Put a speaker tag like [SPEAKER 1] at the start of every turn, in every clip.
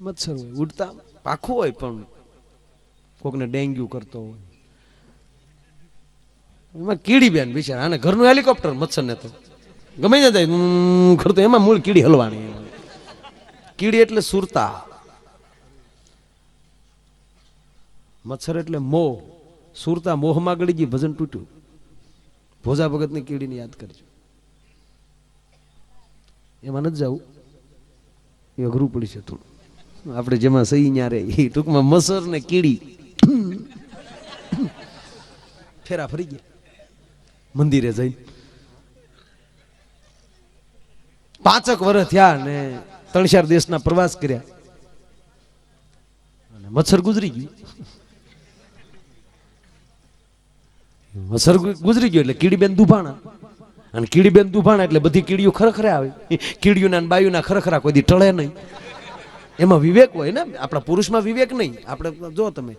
[SPEAKER 1] મચ્છર હોય, ઉડતા પાખું હોય પણ કોકને ડેન્ગ્યુ કરતો હોય. એમાં કીડી બેન બિચારા, આને ઘરનું હેલિકોપ્ટર મચ્છર ને તો ગમે ના જાય કરતો એમાં મૂળ કીડી હલવાની. કીડી એટલે સુરતા. મચ્છર એટલે મોહ. સુરતા મોહમાં ગળી ગઈ, ભજન તૂટ્યું. ભોજા ભગતની કીડીને યાદ કરજો. એમાં નથી જવું એ અઘરું પડી છે થોડું આપણે જેમાં સહી ન્યા રે, એ ટૂંકમાં મસર ને કીડી. ફેરા ફરી ગયા. મંદિરે જઈ પાંચક વર્ષ થયા ને ત્રણ ચાર દેશના પ્રવાસ કર્યા. મચ્છર ગુજરી ગયું. મચ્છર ગુજરી ગયો એટલે કીડીબેન દુભાણા. અને કીડીબેન દુભાણા એટલે બધી કીડીઓ ખરખરે આવે કીડીઓના બાયુના ખરખરા કોઈ દી ટળે નહીં. એમાં વિવેક હોય ને? આપણા પુરુષમાં વિવેક નહીં. આપણે જો તમે,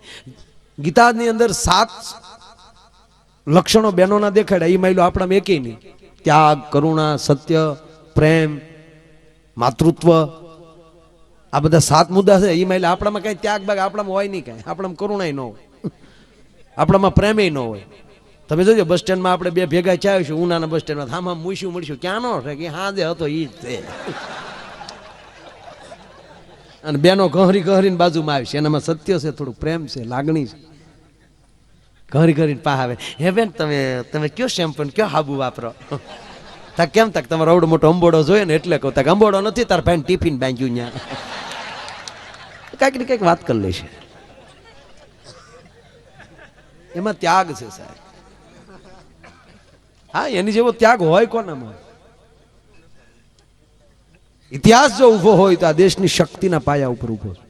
[SPEAKER 1] ગીતાની અંદર સાત લક્ષણો બહેનોના દેખાડ્યા એ માયલો આપણા એકેય નહીં. ત્યાગ, કરુણા, સત્ય, પ્રેમ, માતૃત્વ, આ બધા સાત મુદ્દા છે. એ માયલા આપણામાં કઈ ત્યાગ બાગ આપણામાં હોય નહીં કાંઈ. આપણામાં કરુણાય ન હોય. આપણામાં પ્રેમેય ન હોય. તમે જોજો, બસ સ્ટેન્ડમાં આપણે બે ભેગા ચાવીશું ઉનાના બસ સ્ટેન્ડમાં. મૂઈશું મળીશું. ક્યાં નો છે? કે હા જે હતો એ જ અને બેનો ગહરી ગહરીને બાજુમાં આવી છે. એનામાં સત્ય છે થોડું પ્રેમ છે, લાગણી છે. ઘરી ઘરીને પા આવે. હે બેન, તમે તમે કયો શેમ્પુ કયો હાબુ વાપરો? તા કેમ તક તમારો અવડો મોટો અંબોડો જોઈએ ને એટલે કહું. તક અંબોડો નથી, તાર ભાઈ ટિફિન બાંધ્યું ત્યાં કાંઈક ને કંઈક વાત કરી લેશે એમાં ત્યાગ છે સાહેબ. હા, એની જેવો ત્યાગ હોય કોનામાં? ઇતિહાસ જો ઊભો હોય તો આ દેશની શક્તિના પાયા ઉપર ઊભો છે.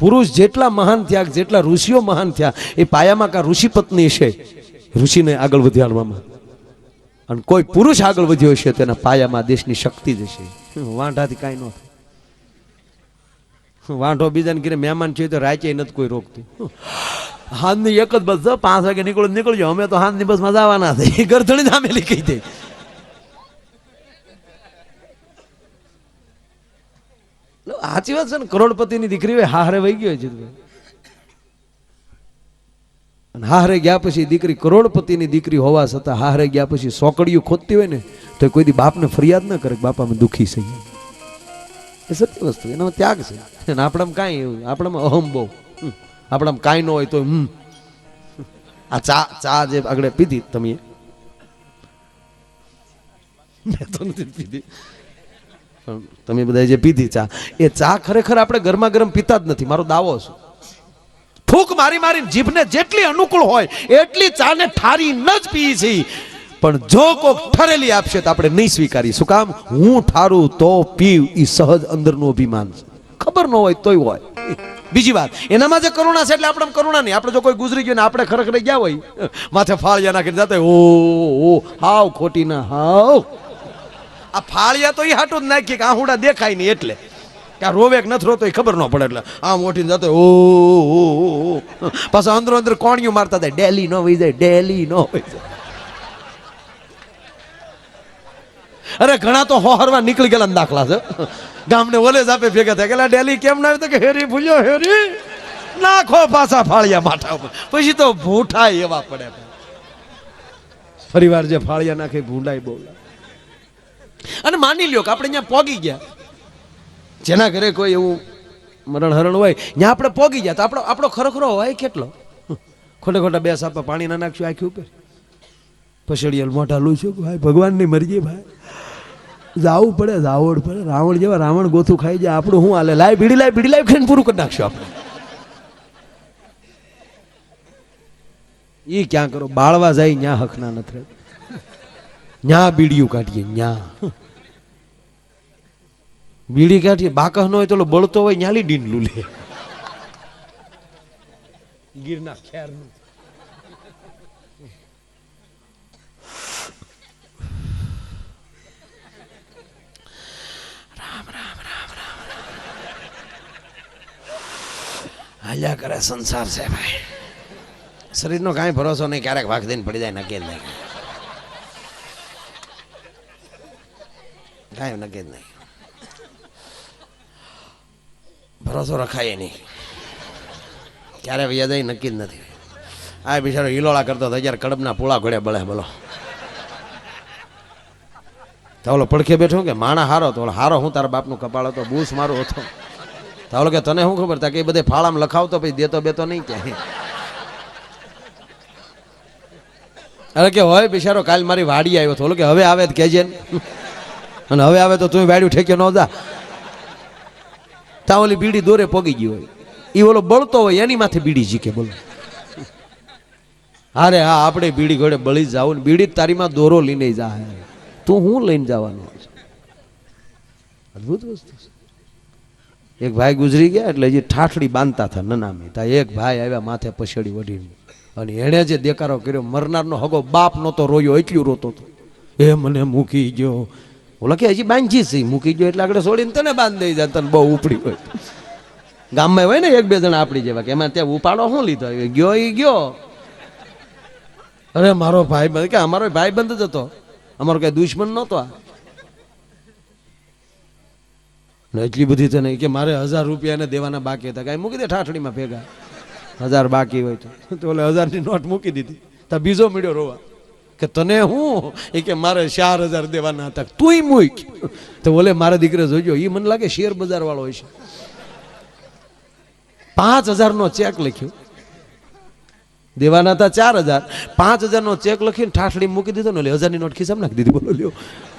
[SPEAKER 1] પુરુષ જેટલા મહાન થયા, જેટલા ઋષિઓ મહાન થયા, એ પાયામાં કા ઋષિ પત્ની છે? ઋષિને આગળ વધારવામાં અને કોઈ પુરુષ આગળ વધ્યો છે તેના પાયામાં દેશની શક્તિ જ છે વાંઢાથી કાંઈ ન થાય. વાંઢો બીજાને ઘરે મહેમાન છે તો રાચે નથી કોઈ રોકતું. હાંજની એક જ બસ પાંચ વાગે નીકળો નીકળજો, અમે તો હાંજની બસમાં જવાના છે. ગરધણી નામેલી કહી દે. સાચી વાત છે ને, કરોડપતિની દીકરી હોય હારે વહી ગયો અને હારે ગયા પછી દીકરી કરોડપતિની દીકરી હોવા છતાં હારે ગયા પછી સોકડીયું ખોદતી હોય ને, તો કોઈ દી બાપને ફરિયાદ ન કરે બાપા, અમે દુઃખી છીએ. એ સત્ય વસ્તુ એનામાં ત્યાગ છે. અને આપણામાં કાંઈ એવું આપણામાં અહમ બહુ. આપણામાં કાંઈ ન હોય તો હમ. આ ચા ચા જે આગળ પીધી તમે. તો નથી પીધી. તમે બધા જે પીધી ચા, એ ચા ખરેખર આપણે ગરમા ગરમ પીતા જ નથી. મારો દાવો છે. ફૂંક મારી મારી જીભને જેટલી અનુકૂળ હોય, એટલી ચાને ઠારી ન જ પી છે. પણ જો કોક ઠરેલી આપશે તો આપણે નહીં સ્વીકારી શું કામ? હું ઠારું તો પીવ એ સહજ અંદરનું અભિમાન છે. ખબર ન હોય તોય હોય. બીજી વાત, એનામાં જે કરુણા છે એટલે આપણે કરુણા નહીં. આપણે જો કોઈ ગુજરી ગયું ને આપણે ખરેખર ગયા હોય, માથે ફાળિયા નાખીને જાતે ઓ, હાવ ખોટી ના, હાવ. આ ફાળિયા તો એ હાટું જ નાખીએ કે આહુડા દેખાય નહીં એટલે. કે આ રોવે કે નથી રોતો એ ખબર ન પડે એટલે. આમ ઓઠીને જતો ઓ પાછા અંદરો અંદર કોણિયું મારતા થાય ડેલી નો વહી જાય, ડેલી નો વહી જાય. અરે ઘણા તો હોહરવા નીકળી ગયેલા દાખલા છે. ગામને ઓલે આપે ભેગા થાય કે ડેલી કેમ ના આવે? કે હેરી ભૂલ્યો હેરી નાખો પાછા ફાળિયા માથા ઉપર. પછી તો ભૂઠાય એવા પડે. ફરીવાર જે ફાળિયા નાખે ભૂંડાય બોલાય અને માની લ્યો કે આપણે અહીંયા પોગી ગયા. જેના ઘરે કોઈ એવું મરણ હરણ હોય, ત્યાં આપણે પોગી ગયા. તો આપણો આપણો ખરોખરો હોય કેટલો? ખોટે ખોટા બે સાપા પાણી ના નાખશું આખી ઉપર. પછડીયલ મોઢા લૂછું ભાઈ ભગવાનની મરજી ભાઈ. જાવું પડે, જાવડ પડે. રાવણ જેવા રાવણ ગોથું ખાઈ જાય. આપણું હું હાલે? લાઈ ભીડી લાઈ ભીડી લાઈ ખાઈને પૂરું કરી નાખશું આપણે. એ ક્યાં કરો? બાળવા જાય, ન્યા હખના નથી ન્યા બીડીયું કાઢીએ, ન્યા. બીડી કાઢીએ બાકહ નો હોય તો બળતો હોય, ન્યાલી ડીંડલું લે ગીરના ખેરનું. હાલ્યા કરે સંસાર છે ભાઈ. શરીરનો કાંઈ ભરોસો નહીં, ક્યારેક વાઘ દઈને પડી જાય, નકેલ નહીં. જ નહીં ભરોસો રખાય નહીં ક્યારે વૈયા નક્કી જ નથી આ બિચારો હિલોળા કરતો હતો જ્યારે કડબના પૂળા ઘોડે બળે બોલો તો ઓલો પડખે બેઠો કે માણા હારો તો હારો હું તારા બાપનું કપાળ હતો બૂસ મારું હતો તો કે તને શું ખબર તા કે એ બધે ફાળામાં લખાવતો પછી દેતો બેતો નહીં ક્યાંય અરે કે હોય બિચારો કાલ મારી વાડી આવ્યો તો ઓલો કે હવે આવે જ કહેજે ને. અને હવે આવે તો તું વાડ્યું ઠેક્યો ન જા. તા ઓલી બીડી દોરે પોગી ગઈ હોય. એ ઓલો બળતો હોય એની માથે બીડી જીકે બોલો. અરે હા, આપણે બીડી ઘોડે બળી જાવ બીડી તારીમાં દોરો લઈને જા. તું હું લઈને જવાનો અદભુત વસ્તુ એક ભાઈ ગુજરી ગયા એટલે જે ઠાઠડી બાંધતા હતા નનામી. તા એક ભાઈ આવ્યા માથે પછેડી વઢીને. અને એણે જે દેકારો કર્યો, મરનારનો હગો બાપ નહોતો રોયો, એટલું રોતો હતો. એ મને મૂકી ગયો. ઓલા કે હજી બાંધી છે. મૂકી ગયો, એટલે આગળ છોડીને તને બાંધ દઈ જાય તને બહુ ઉપડી હોય. ગામમાં હોય ને એક બે જણા આપણી જેવા કે એમાં ત્યાં ઉપાડો શું લીધો? ગયો, એ ગયો. અરે, મારો ભાઈ બંધ કે અમારો ભાઈ બંધ જ હતો. અમારો કઈ દુશ્મન નહોતો આ. એટલી બધી તો નહીં કે મારે હજાર રૂપિયા એને દેવાના બાકી હતા. કાંઈ મૂકી દે ઠાઠડીમાં ભેગા. હજાર બાકી હોય તો ઓલે હજારની નોટ મૂકી દીધી. તો બીજો મળ્યો રોવા. કે તને હું? એ કે મારે ચાર હજાર દેવાના હતા. તું મૂક. તો બોલે, મારા દીકરે જોજો એ મને લાગે શેર બજાર વાળો હોય છે. પાંચ હજારનો ચેક લખ્યો. દેવાના હતા ચાર હજાર. પાંચ હજારનો ચેક લખીને ઠાઠડી મૂકી દીધો ને એટલે હજારની નોટ ખિસ્સામાં નાખી દીધી. બોલો, લ્યો.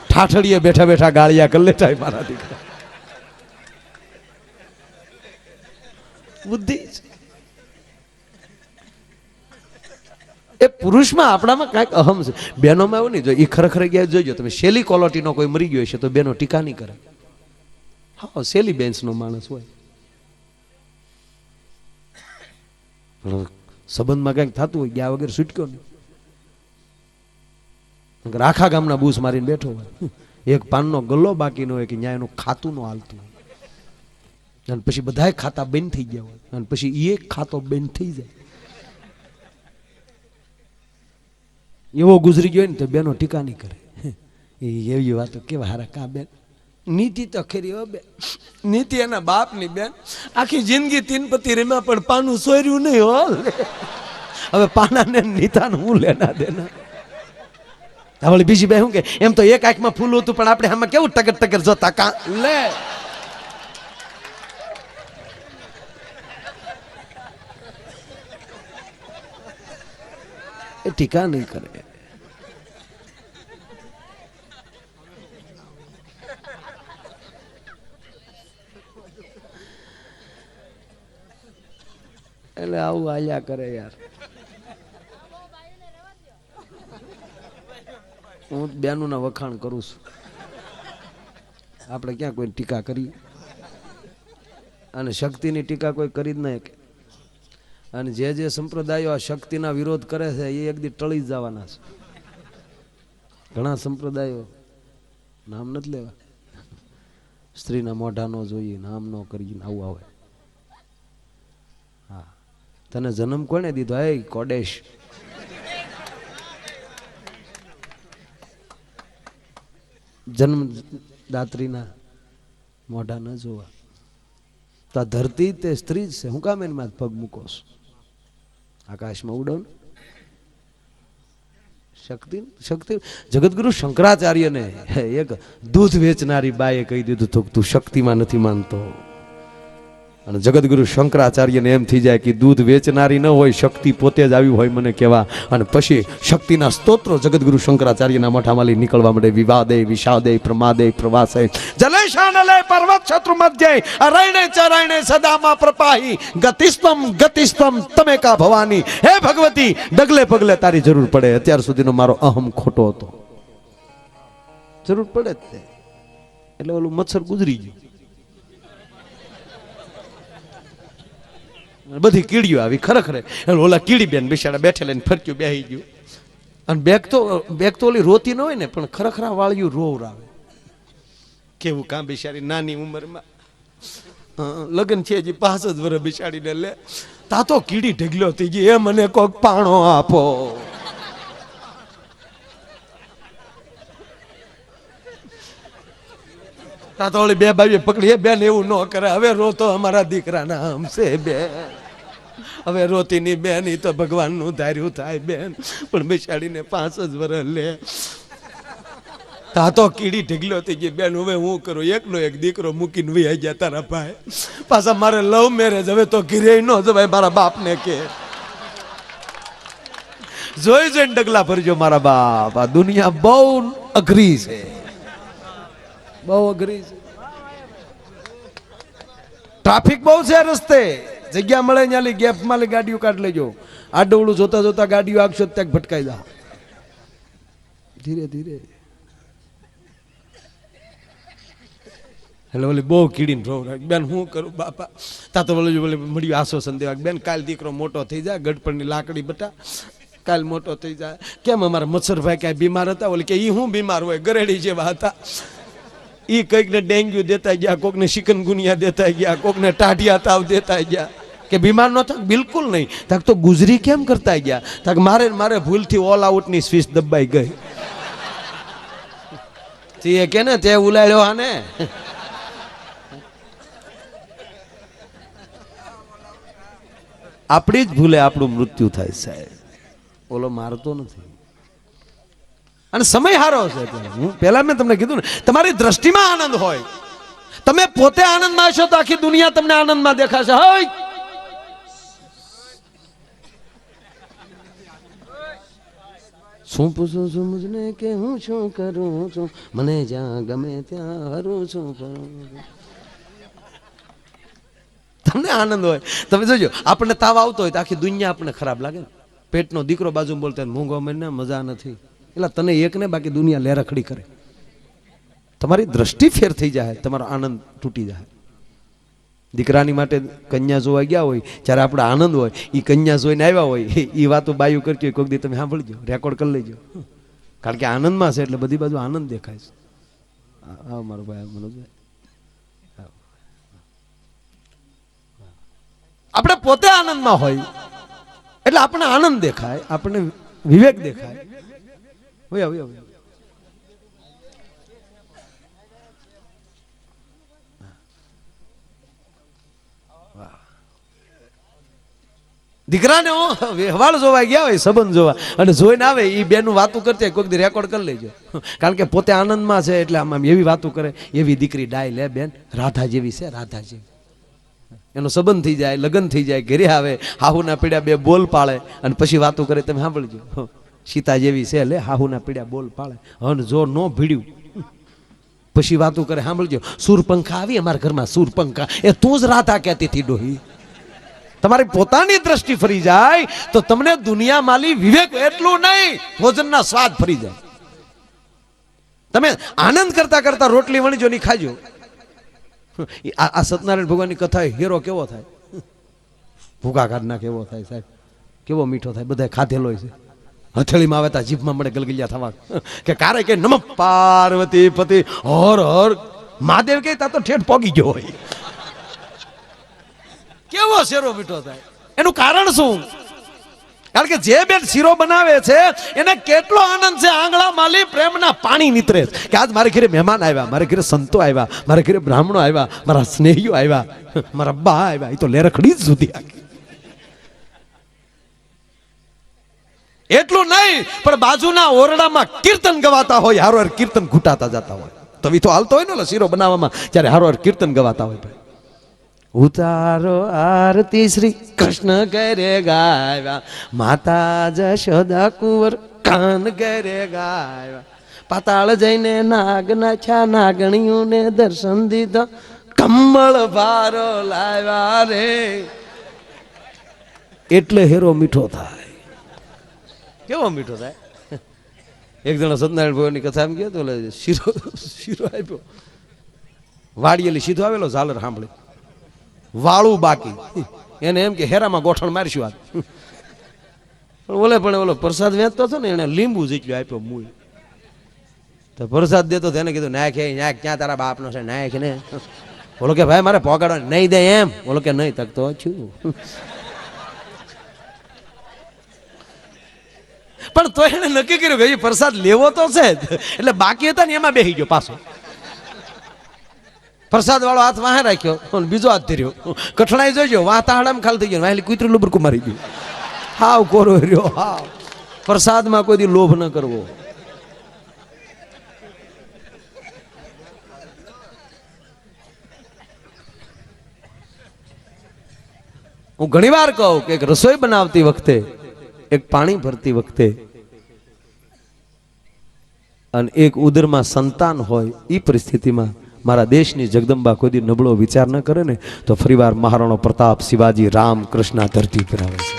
[SPEAKER 1] ઠાઠડીએ બેઠા બેઠા ગાળિયા કરી લેતા મારા દીકરા. બુદ્ધિ એ પુરુષમાં આપણામાં કાંઈક અહમ છે. બહેનોમાં એવું નહીં, જો એ ખરેખર ગયા જોઈજો તમે શેલી ક્વોલિટીનો કોઈ મરી ગયો છે તો બેનો ટીકા નહીં કરે. હા, શેલી બેન્સનો માણસ હોય. સંબંધમાં કંઈક થતું હોય, ગયા વગર છૂટક્યો નહીં. રાખા ગામના બૂસ મારીને બેઠો હોય એક પાનનો ગલ્લો બાકી નો હોય કે ન્યાય એનું ખાતું ન હાલતું હોય. અને પછી બધાય ખાતા બંધ થઈ ગયા હોય, અને પછી એ ખાતો બંધ થઈ જાય. એવો ગુજરી ગયો ને તો બેનો ટીકા નહીં કરે. એ એવી વાતો કેવા હારા કા બેન? નીતિ તો ખરી હો બેન. નીતિ એના બાપની બેન. આખી જિંદગી તીનપતિ રમ્યા પણ પાનું સોર્યું નહીં હો. હવે પાનાને નીતાનું હું લેના દેના? હવે બીજી બે શું કે? એમ તો એક આંખમાં ફૂલ હતું, પણ આપણે આમાં કેવું ટકર ટકર જોતા કા? લે. ટીકા નહીં કરે. એટલે આવું આલ્યા કરે યાર. હું બેનું ના વખાણ કરું છું. આપણે ક્યાં કોઈ ટીકા કરી? અને શક્તિની ટીકા કોઈ કરી જ શકે. અને જે જે સંપ્રદાયો આ શક્તિના વિરોધ કરે છે, એ એકદી ટળી જવાના છે. ઘણા સંપ્રદાયો નામ નથી લેવા. સ્ત્રીના મોઢા નો જોઈએ, નામ નો કરીને આવું આવે. હા. તને જન્મ કોને દીધો? હે કોડેશ. જન્મ દાત્રીના મોઢા ન જોવા. તો આ ધરતી તે સ્ત્રી જ છે. હું કામ એની માથે પગ મૂકો છો? આકાશમાં ઉડો ને શક્તિ શક્તિ. જગતગુરુ શંકરાચાર્યને એક દૂધ વેચનારી બાએ કહી દીધું હતું તું શક્તિમાં નથી માનતો. અને જગદગુરુ શંકરાચાર્યને એમ થઈ જાય કે દૂધ વેચનારી ન હોય, શક્તિ પોતે જ આવી હોય મને કહેવા. અને પછી શક્તિના સ્તોત્રો જગદગુરુ શંકરાચાર્યના મઠામાંથી નીકળવા માટે વિવાદે, વિષાદે, પ્રમાદે, પ્રવાસે. જલેશાનલે પર્વત શત્રુ મધ્યે અરણે ચરણે સદામાં પ્રપાહી. ગતિસ્તમ ગતિસ્તમ તમે કા ભવાની? હે ભગવતી, ડગલે પગલે તારી જરૂર પડે. અત્યાર સુધીનો મારો અહમ ખોટો હતો. જરૂર પડે જ તે. એટલે ઓલું મચ્છર ગુજરી ગયું. બધી કીડીઓ આવી ખરેખર. ઓલા કીડી બેન બિચારા બેઠેલા ને ફરક્યું, બેહી ગયું. અને બેગ તો બેગ તો ઓલી રોતી ન હોય ને, પણ ખરેખર વાળ્યું આવે. કેવું કાં બિચારી નાની ઉંમરમાં? લગ્ન છે હજી પાંચ જ વર્ષ બિચારીને લે. તા તો કીડી ઢગલો થઈ ગઈ એ મને કોક પાણો આપો. તા તો બે ભાઈએ પકડી. બેન એવું ન કરે. હવે રોતો અમારા દીકરાના હમશે બે હવે રોતીની બેન એ તો ભગવાનનું ધાર્યું થાય બેન. પણ બેસાડીને પાંચ જ વર્ષ લે. તા તો કીડી ઢીગલો થઈ ગઈ. બેન, હવે હું કરું? એકનો એક દીકરો મૂકીને વહી ગયા તારા ભાઈ. પાછા મારે લવ મેરેજ. હવે તો ઘીરે ન જવાય. મારા બાપને કે. જોઈ જોઈને ડગલા ભરજો મારા બાપ. આ દુનિયા બહુ અઘરી છે. બહુ અઘરી છે. ટ્રાફિક બહુ છે રસ્તે. જગ્યા મળે ત્યાં ગેપમાં લી ગાડીઓ કાઢ લેજો. આડવડું જોતા જોતા ગાડીઓ આગશો ત્યાં ભટકાઈ જા. ધીરે ધીરે. એટલે ઓલી બહુ કીડીને રોવ બેન, હું કરું? બાપા. તા તો બોલે બોલે મળ્યું આસો દેવા. બેન, કાલ દીકરો મોટો થઈ જાય ગડપણની લાકડી બટા. કાલ મોટો થઈ જાય કેમ અમારા મચ્છરભાઈ કાંઈ બીમાર હતા? ઓલી કે એ હું બીમાર હોય? ગરેડી જેવા હતા. ઈ કંઈકને ડેન્ગ્યુ દેતા ગયા, કોકને ચિકનગુનિયા દેતા ગયા, કોકને ટાઢિયા તાવ દેતા ગયા. કે બીમાર ન થાક, બિલકુલ નહીં. તાક તો ગુજરી કેમ કરતા ગયા? તાક મારે મારે ભૂલથી ઓલ આઉટની સ્વિચ દબાઈ ગઈ. તે કે ને, તે ઉલાડ્યો આને. આપણી જ ભૂલે આપણું મૃત્યુ થાય સાહેબ. ઓલો મારતો નથી. અને સમય હારો છે હું પહેલા મેં તમને કીધું ને તમારી દ્રષ્ટિમાં આનંદ હોય. તમે પોતે આનંદમાં હશો તો આખી દુનિયા તમને આનંદમાં દેખાશે. હોય! શું પૂછું છું મુજને કે હું શું કરું છું? મને જ્યાં ગમે ત્યાં હરું છું. કરું તમને આનંદ હોય. તમે જોજો આપણને તાવ આવતો હોય તો આખી દુનિયા આપણને ખરાબ લાગે. ને પેટનો દીકરો બાજુ બોલતો મૂંગો મને મજા નથી. એટલે તને એક ને બાકી દુનિયા લેરખડી કરે. તમારી દ્રષ્ટિ ફેર થઈ જાય તમારો આનંદ તૂટી જાય દીકરાની માટે કન્યા જોવા ગયા હોય જ્યારે આપણે આનંદ હોય એ કન્યા જોઈને આવ્યા હોય એ વાતો બાયું કરતી હોય કોઈક દી તમે સાંભળજો રેકોર્ડ કરી લેજો. કારણ કે આનંદમાં છે એટલે બધી બાજુ આનંદ દેખાય છે. હા, મારો ભાઈ મનોજભાઈ. આપણે પોતે આનંદમાં હોય એટલે આપણને આનંદ દેખાય આપણને વિવેક દેખાય. હોય હોય દીકરાને હો, જોવા ગયા હોય સંબંધ જોવા. અને જોઈને આવે એ બેનું વાતું કરતી કોઈક દી રેકોર્ડ કરી લેજો. કારણ કે પોતે આનંદમાં છે એટલે આમ આમ એવી વાતું કરે એવી દીકરી ડાય લે બેન રાધા જેવી છે રાધા જેવી. એનો સંબંધ થઈ જાય લગ્ન થઈ જાય ઘરે આવે હાહુના પીડ્યા બે બોલ પાળે અને પછી વાતો કરે તમે સાંભળજો. સીતા જેવી છે લે, હાહુના પીડ્યા બોલ પાળે અને જો ન ભીડ્યું, પછી વાતો કરે, સાંભળજો, સૂરપંખા આવી અમારા ઘરમાં, સૂરપંખા. એ તું જ રાધા કહેતી હતી ડોહી. તમારી પોતાની દ્રષ્ટિ ફરી જાય, તો તમને દુનિયામાંલી વિવેક એટલું નહીં, ભોજનના સ્વાદ ફરી જાય. તમે આનંદ કરતા કરતા રોટલી વણીજો ની ખાજો. આ સત્યનારાયણ ભગવાનની કથા હેરો કેવો થાય? ભૂકા કાઢના કેવો થાય સાહેબ? કેવો મીઠો થાય? બધા ખાધેલો છે. હથેળીમાં આવે તા, જીભમાં મળે ગલગલિયા થવા. કે કારે કે, નમ પાર્વતી પતિ, હર હર. મહાદેવ કે તા તો ઠેઠ પોગી ગયો હોય. કેવો શેરો મીઠો થાય? એનું કારણ શું? કારણ કે જે બેન શીરો બનાવે છે, એને કેટલો આનંદ છે, આંગળા માલી પ્રેમના પાણી નીતરે કે આજ મારે ઘરે મહેમાન આવ્યા, મારે ઘરે સંતો આવ્યા, મારે ઘરે બ્રાહ્મણો આવ્યા, મારા સ્નેહીઓ આવ્યા, મારા બા આવ્યા એ તો લેરખડી જ સુધી આખી. એટલું નહીં, પણ બાજુના ઓરડામાં કીર્તન ગવાતા હોય, હારો હાર કીર્તન ઘૂંટાતા જતા હોય. તો ઈ તો હાલતો હોય ને શીરો બનાવવામાં, જ્યારે હારો હાર કીર્તન ગવાતા હોય ભાઈ. ઉતારો આરતી શ્રી કૃષ્ણ કરે ગાવ્યા માતા જશોદા કુંવર કાન કરે ગાયવા. પાતાળ જઈને નાગ નાખ્યા, નાગણીઓને દર્શન દીધા કમળ ભારો લાવ્યા રે. એટલે હેરો મીઠો થાય. કેવો મીઠો થાય? એક જણો સત્યનારાયણ ભગવાનની કથા એમ ગયો તો શીરો શીરો આપ્યો. વાડીએલી સીધો આવેલો, ઝાલર સાંભળી વાળું બાકી. એને એમ કે હેરામાં ગોઠણ મારશું આજ પણ ઓલે પણ ઓલો પ્રસાદ વેચતો હતો ને, એને લીંબુ જેટલું આપ્યો મૂળ. તો પ્રસાદ દેતો તો એને કીધું, નાખ નાખ, ક્યાં તારા બાપનો છે? નાખ ને. બોલો કે, ભાઈ, મારે પોગાડો નહીં દે એમ. બોલો કે, નહીં તક તો છું. પણ તો એને નક્કી કર્યું કે પ્રસાદ લેવો તો છે એટલે બાકી હતા ને એમાં બેસી ગયો પાછો. પ્રસાદ વાળો હાથ વાહે રાખ્યો. બીજો હાથ ધર્યો. કઠણાઈ જોઈજો વાહ તાહડામાં ખાલી થઈ ગયો. વાહેલી કુતરું લુબરકું મારી ગયું. હાવ કોરો રહ્યો, હાવ. પ્રસાદમાં કોઈ દી લોભ ન કરવો. હું ઘણીવાર કહું કે રસોઈ બનાવતી વખતે એક પાણી ભરતી વખતે અને એક ઉદરમાં સંતાન હોય એ પરિસ્થિતિમાં મારા દેશની જગદંબા કોઈ નબળો વિચાર ન કરે ને, તો ફરીવાર મહારાણો પ્રતાપ, શિવાજી, રામ, કૃષ્ણ ધરતી પર આવે છે.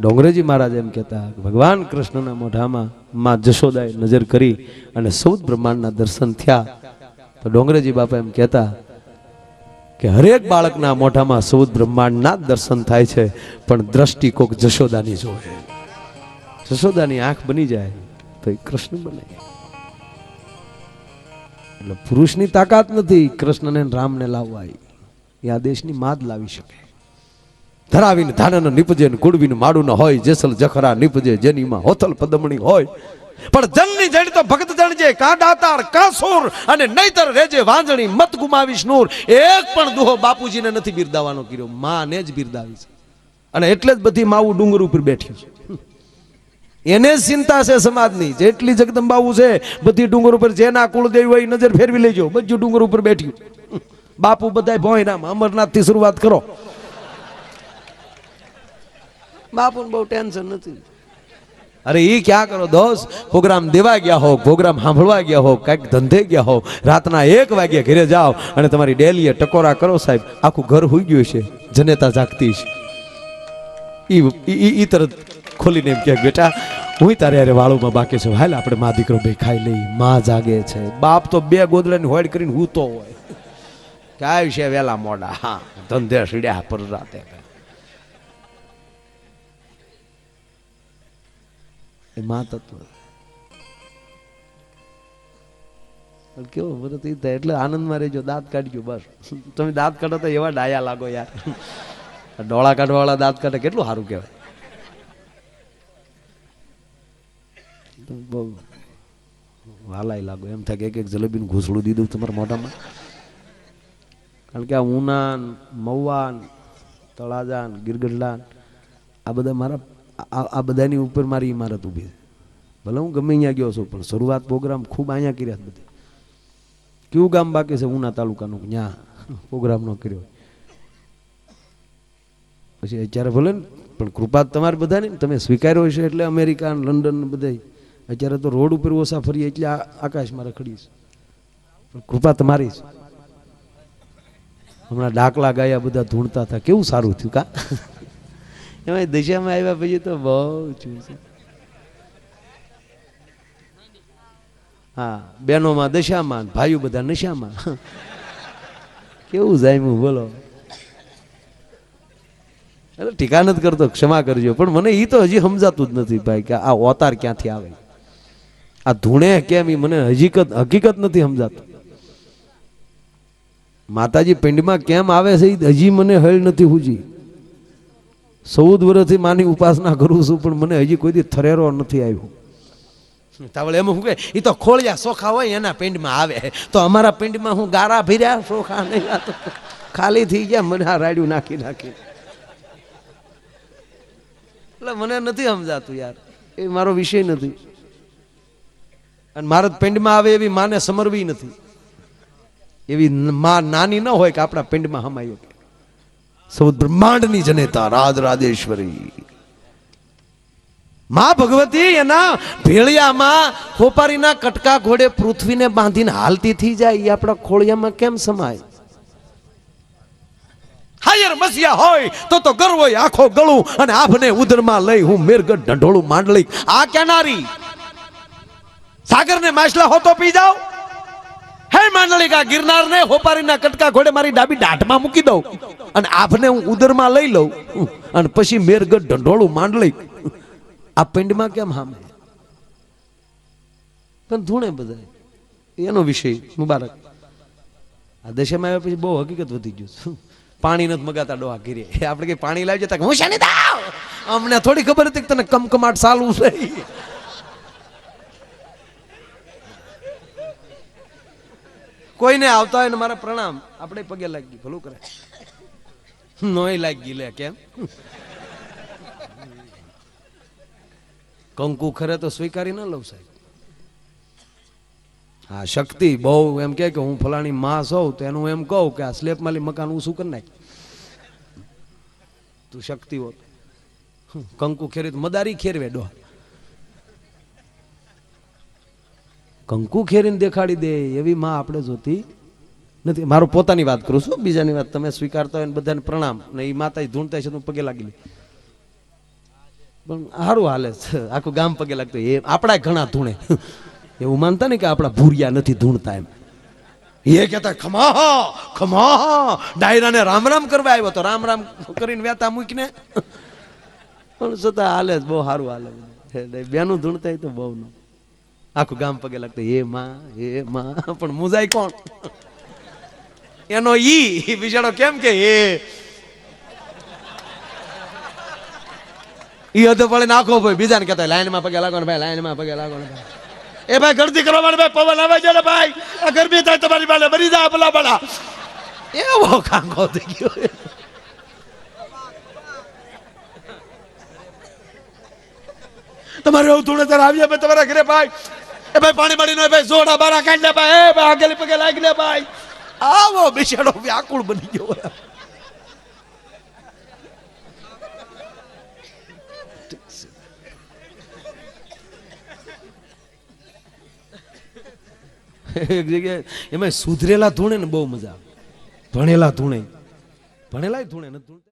[SPEAKER 1] ડોંગરેજી મહારાજ એમ કહેતા, ભગવાન કૃષ્ણના મોઢામાં માં જશોદાએ નજર કરી અને સૌદ બ્રહ્માંડના દર્શન થયા. તો ડોંગરેજી બાપા એમ કહેતા કે હરેક બાળકના મોઢામાં સૌદ બ્રહ્માંડના દર્શન થાય છે, પણ દ્રષ્ટિ કોક જશોદાની જોવે. જશોદાની આંખ બની જાય તો એ કૃષ્ણ બને. એટલે પુરુષની તાકાત નથી, કૃષ્ણને રામને લાવવા એ આ દેશની માદ લાવી શકે. ધરાવીને ધાનન નીપજે ને કુડવીને માડું હોય, જેસલ જખરા નિપજે જેનીમાં હોથલ પદમણી હોય પણ જનની જણ તો ભગત જણજે કા દાતાર કા અને નહીતર રેજે વાંજણી મત ગુમાવીશ નૂર. એક પણ દુહો બાપુજીને નથી બિરદાવાનો કર્યો. માને જ બિરદાવી છે. અને એટલે જ બધી માવું ડુંગર ઉપર બેઠ્યું છે. એને ચિંતા છે સમાજની. જેટલી જગદંબાવું છે, બધી ડુંગર ઉપર જેના કુળદેવી હોય નજર ફેરવી લેજો. બધું ડુંગર ઉપર બેઠ્યું. બાપુ બધાય ભોયનામ અમરનાથથી શરૂઆત કરો. બાપુને બહુ ટેન્શન નથી. અરે એ ક્યાં કરો દોસ્ત? પ્રોગ્રામ દેવા ગયા હો પ્રોગ્રામ સાંભળવા ગયા હો કાંઈક ધંધે ગયા હો રાતના એક વાગ્યે ઘરે જાઓ અને તમારી ડેલીએ ટકોરા કરો સાહેબ, આખું ઘર હોઈ ગયું છે, જનેતા જાગતી છે. એ તરત ખોલીને એમ કે બેટા હું તારે અરે વાળુમાં બાકી છું, હાલ આપણે મા દીકરો બે ખાઈ લઈ, માં જાગે છે. બાપ તો બે ગોદડાની હોડ કરીને હું તો હોય. કાય છે વેલા મોડા? હા, ધંધે સીડ્યા પર રાતે. એ મા તત્વ. કેવો વ્રત ઈ થાય, એટલે આનંદમાં રહેજો, દાંત કાઢજો, બસ. તમે દાંત કાઢો તો એવા ડાયા લાગો યાર. ડોળા કાઢવાવાળા દાંત કાઢે, કેટલું સારું કહેવાય. બહુ વાલાય લાગો, એમ થાય કે એક એક જલેબીનું ઘૂસડું દીધું તમારા મોઢામાં. કારણ કે આ ઉનાન મવાન તળાજાન, ગીરગઢલાન, આ બધા મારા આ બધાની ઉપર મારી ઇમારત ઊભી છે. ભલે હું ગમે અહીંયા ગયો છું, પણ શરૂઆત પ્રોગ્રામ ખૂબ અહીંયા કર્યા છે બધી. કેવું ગામ બાકી છે? ઉના તાલુકાનું ત્યાં પ્રોગ્રામ કર્યો પછી અત્યારે ભલે ને, પણ કૃપા તમારે બધાની તમે સ્વીકાર્યો છે એટલે અમેરિકા લંડન બધા. અત્યારે તો રોડ ઉપર ઓછા ફરીએ એટલે આકાશમાં રખડીશ પણ કૃપા તમારી છે. હમણાં ડાકલા ગાયા બધા ધૂણતા હતા. કેવું સારું થયું કા? એમાં દશામાં આવ્યા પછી તો બહુ છું હા બહેનોમાં દશામાં ભાઈઓ બધા નશામાં કેવું જામ્યું બોલો ટીકા નથી કરતો ક્ષમા કરજો પણ મને એ તો હજી સમજાતું જ નથી ભાઈ કે આ અવતાર ક્યાંથી આવે આ ધૂણે કેમ એ મને હકીકત હકીકત નથી સમજાતું માતાજી પિંડમાં કેમ આવે છે એ હજી મને હળ નથી હુજી ચૌદ વર્ષથી માની ઉપાસના કરું છું, પણ મને હજી કોઈ દી થરેરો નથી આવ્યો. તાવળ એમ શું કે એ તો ખોળિયા સોખા હોય, એના પિંડમાં આવે. તો અમારા પિંડમાં હું ગારા ભીર્યા, સોખા નહીં ખાલી થઈ ગયા, મને આ રાડ્યું નાખી નાખી. એટલે મને નથી સમજાતું યાર, એ મારો વિષય નથી. અને મારા પિંડમાં આવે એવી માને સમરવી નથી. એવી મા નાની ન હોય કે આપણા પિંડમાં શકે સૌ બ્રહ્માંડની જનેતા રાજ રાજેશ્વરી માં ભગવતી એના ભેળિયામાં હોપારીના કટકા ઘોડે પૃથ્વીને બાંધીને હાલતી થઈ જાય. એ આપણા ખોળિયામાં કેમ સમાય? હાયર મસિયા હોય તો તો ગર્વ આખો ગળું અને આભને ઉદરમાં લઈ હું મેરગઢ ઢંઢોળું માંડલી. આ કેનારી સાગરને માછલા હોતો પી જાઓ? હે માંડલિકા, ગિરનારને હોપારીના કટકા ઘોડે મારી ડાબી દાઢમાં મૂકી દઉં અને આભને હું ઉદરમાં લઈ લઉં. અને પછી મેરગઢ ઢંઢોળું માંડલી આ પિંડમાં કેમ હામે? પણ ધૂણે બધા એનો વિષય, મુબારક. આ દશામાં આવ્યા પછી બહુ હકીકત વધી ગયું પાણી નથી મગાતા ડોહા ઘીરે. આપણે કઈ પાણી લાવી જતા હું શાની અમને થોડી ખબર હતી કે તને કમકમાટ સાલું છે. કોઈને આવતા હોય ને મારા પ્રણામ. આપણે પગે લાગી, ભલું કરે. નોય લાગી લે, કેમ? કંકુ ખરે તો સ્વીકારી ન લઉં સાહેબ. હા, શક્તિ બહુ એમ કે હું ફલાણી માં સૌ તો એનું એમ કહું કે આ સ્લેપ માલી મકાન હું શું કરી નાખ. તું શક્તિ હોત કંકુ ખેરી તો મદારી ખેરવે ડો કંકુ ખેરીને દેખાડી દે, એવી માં આપણે જોતી નથી. મારું પોતાની વાત કરું છું, બીજાની વાત તમે સ્વીકારતા હોય બધાને પ્રણામ. ને એ માતા ધૂણતા છે પગે લાગી લે પણ સારું હાલે છે, આખું ગામ પગે લાગતું એ આપણા ઘણા ધૂણે. એવું માનતા ને કે આપણા ભૂરિયા નથી ધૂણતા એમ. એ કહેતા ખમા ખમા ડાયરાને રામ રામ કરવા આવ્યો તો રામ રામ કરીને વેતા મૂકીને. પણ છતાં હાલે બહુ સારું હાલે બેનું ધૂણતા તો બહુ ન આખું ગામ પગે લાગતું, હે માં હે માં. પણ મુજાય કોણ? એનો ઈ બિચારો કેમ કે, હે. ઈ હતો પડે નાખો ભાઈ બીજાને કહેતા, લાઈનમાં પગે લાગો ને ભાઈ, લાઈનમાં પગે લાગો ને ભાઈ. એ ભાઈ, ગળતી કરવા માટે ભાઈ, પવન આવે છે ને ભાઈ. આ ગરમી થાય તમારી પાસે મરી જાય ભલા ભલા એવો કાંગો થઈ ગયો. તમારે એવું થોડે ત્યારે આવ્યા ભાઈ તમારા ઘરે, ભાઈ. એ ભાઈ, પાણી પાણી નો ભાઈ, જોડા બારા કાઢ લે ભાઈ, એ ભાઈ આગળ પગે લાગી લે ભાઈ. આવો બિચારો વ્યાકુળ બની ગયો એક જગ્યાએ એમાં સુધરેલા ધૂણે ને બહુ મજા આવે. ભણેલા ધૂણે. ભણેલા ધૂણે નથી